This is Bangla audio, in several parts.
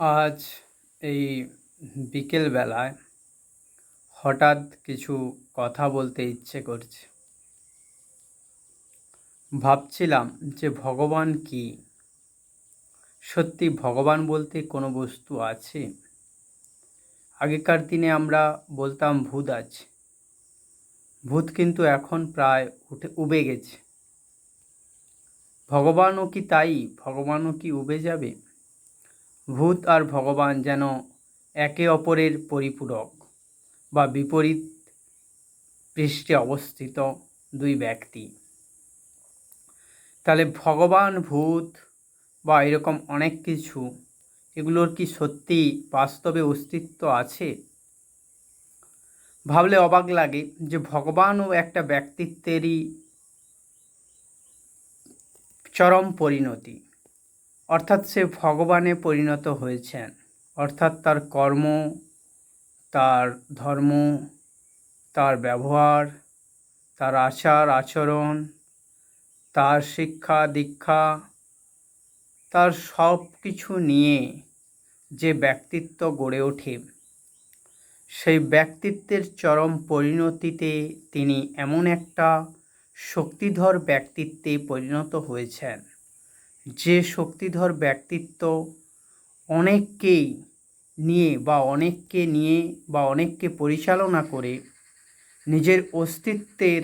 আজ এই বিকেলবেলায় হঠাৎ কিছু কথা বলতে ইচ্ছে করছে। ভাবছিলাম যে ভগবান কি? সত্যি ভগবান বলতে কোনো বস্তু আছে? আগেকার দিনে আমরা বলতাম ভূত আছে। ভূত কিন্তু এখন প্রায় উঠে, উবে গেছে। ভগবানও কি তাই? ভগবানও কি উবে যাবে? ভূত আর ভগবান যেন একে অপরের পরিপূরক বা বিপরীত পৃষ্ঠে অবস্থিত দুই ব্যক্তি। তাহলে ভগবান, ভূত বা এরকম অনেক কিছু, এগুলোর কি সত্যি বাস্তবে অস্তিত্ব আছে? ভাবলে অবাক লাগে যে ভগবানও একটা ব্যক্তিত্বেরই চরম পরিণতি। অর্থাৎ সে ভগবানে পরিণত হয়েছেন। অর্থাৎ তার কর্ম, তার ধর্ম, তার ব্যবহার, তার আচার, আচরণ, তার শিক্ষা, দীক্ষা, তার সব কিছু নিয়ে যে ব্যক্তিত্ব গড়ে ওঠে, সেই ব্যক্তিত্বের চরম পরিণতিতে তিনি এমন একটা শক্তিধর ব্যক্তিত্বে পরিণত হয়েছেন। যে শক্তিধর ব্যক্তিত্ব অনেককেই নিয়ে বা অনেককে নিয়ে বা অনেককে পরিচালনা করে নিজের অস্তিত্বের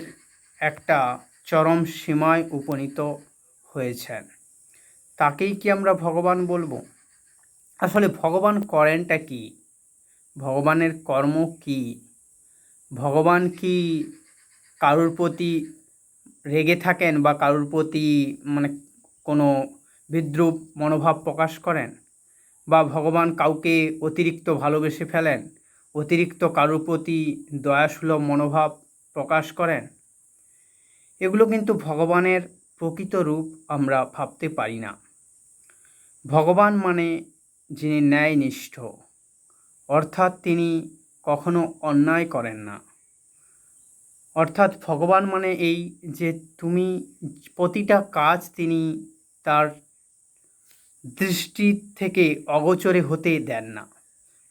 একটা চরম সীমায় উপনীত হয়েছেন। তাকেই কি আমরা ভগবান বলব? আসলে ভগবান করেনটা কি? ভগবানের কর্ম কি? ভগবান কি কারুর প্রতি রেগে থাকেন বা কারোর প্রতি মানে কোনো বিদ্রুপ মনোভাব প্রকাশ করেন? বা ভগবান কাউকে অতিরিক্ত ভালোবেসে ফেলেন? অতিরিক্ত কারোর প্রতি দয়াসুলভ মনোভাব প্রকাশ করেন? এগুলো কিন্তু ভগবানের প্রকৃত রূপ আমরা ভাবতে পারি না। ভগবান মানে যিনি ন্যায়নিষ্ঠ, অর্থাৎ তিনি কখনো অন্যায় করেন না। অর্থাৎ ভগবান মানে এই যে তুমি প্রতিটা কাজ তিনি তার দৃষ্টি থেকে অগোচরে হতে দেন না।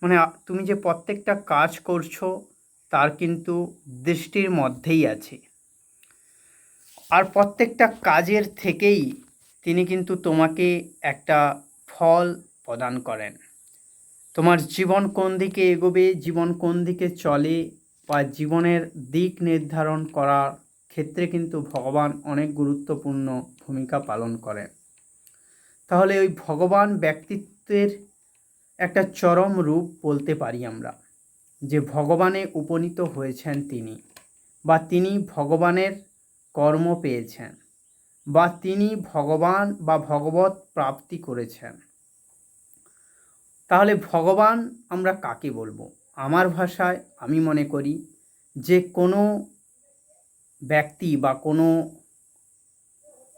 মানে তুমি যে প্রত্যেকটা কাজ করছ, তার কিন্তু দৃষ্টির মধ্যেই আছে। আর প্রত্যেকটা কাজের থেকেই তিনি কিন্তু তোমাকে একটা ফল প্রদান করেন। তোমার জীবন কোন দিকে এগোবে, জীবন কোন দিকে চলে, বা জীবনের দিক নির্ধারণ করার ক্ষেত্রে কিন্তু ভগবান অনেক গুরুত্বপূর্ণ ভূমিকা পালন করেন। তাহলে ওই ভগবান ব্যক্তিত্বের একটা চরম রূপ বলতে পারি আমরা, যে ভগবানে উপনীত হয়েছেন তিনি বা তিনি ভগবানের কর্ম পেয়েছেন বা তিনি ভগবান বা ভগবত প্রাপ্তি করেছেন। তাহলে ভগবান আমরা কাকে বলব? আমার ভাষায় আমি মনে করি যে কোনো ব্যক্তি বা কোনো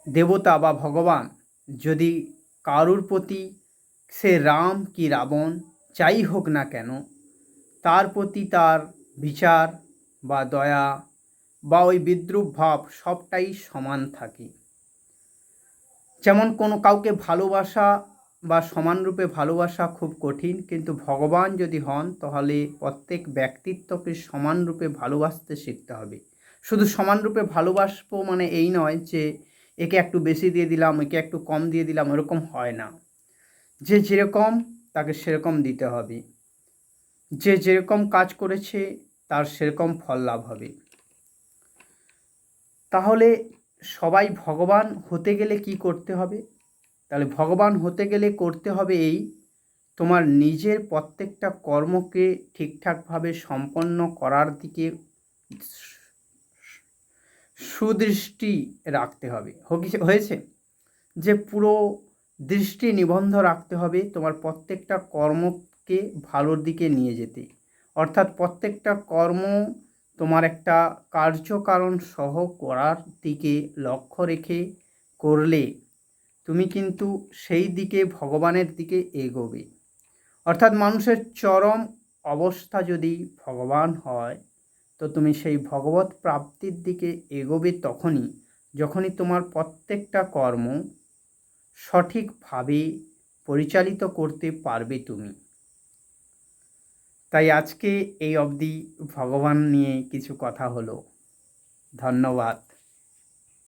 দেবতা বা ভগবান যদি কারুর প্রতি সে রাম কি রাবণ, যাই হোক না কেন, তার প্রতি তার বিচার বা দয়া বা ওই বিদ্রুপ ভাব সবটাই সমান থাকে। যেমন কোনো কাউকে ভালোবাসা বা সমানরূপে ভালোবাসা খুব কঠিন, কিন্তু ভগবান যদি হন, তাহলে প্রত্যেক ব্যক্তিত্বকে সমানরূপে ভালোবাসতে শিখতে হবে। শুধু সমানরূপে ভালোবাসবো মানে এই নয় যে একে একটু বেশি দিয়ে দিলাম, একে একটু কম দিয়ে দিলাম, এরকম হয় না। যে যেরকম, তাকে সেরকম দিতে হবে। যে যেরকম কাজ করেছে, তার সেরকম ফল লাভ হবে। তাহলে সবাই ভগবান হতে গেলে কি করতে হবে? তাহলে ভগবান হতে গেলে করতে হবে এই, তোমার নিজের প্রত্যেকটা কর্মকে ঠিকঠাকভাবে সম্পন্ন করার দিকে সুদৃষ্টি রাখতে হবে। হয়েছে? যে পুরো দৃষ্টি নিবন্ধ রাখতে হবে তোমার প্রত্যেকটা কর্মকে ভালোর দিকে নিয়ে যেতে। অর্থাৎ প্রত্যেকটা কর্ম তোমার একটা কার্যকারণ সহ করার দিকে লক্ষ্য রেখে করলে তুমি কিন্তু সেই দিকে, ভগবানের দিকে এগোবে। অর্থাৎ মানুষের চরম অবস্থা যদি ভগবান হয় তো তুমি সেই ভগবত প্রাপ্তির দিকে এগোবে তখনই, যখনই তোমার প্রত্যেকটা কর্ম সঠিকভাবে পরিচালিত করতে পারবে তুমি। তাই আজকে এই অবধি ভগবান নিয়ে কিছু কথা হলো। ধন্যবাদ।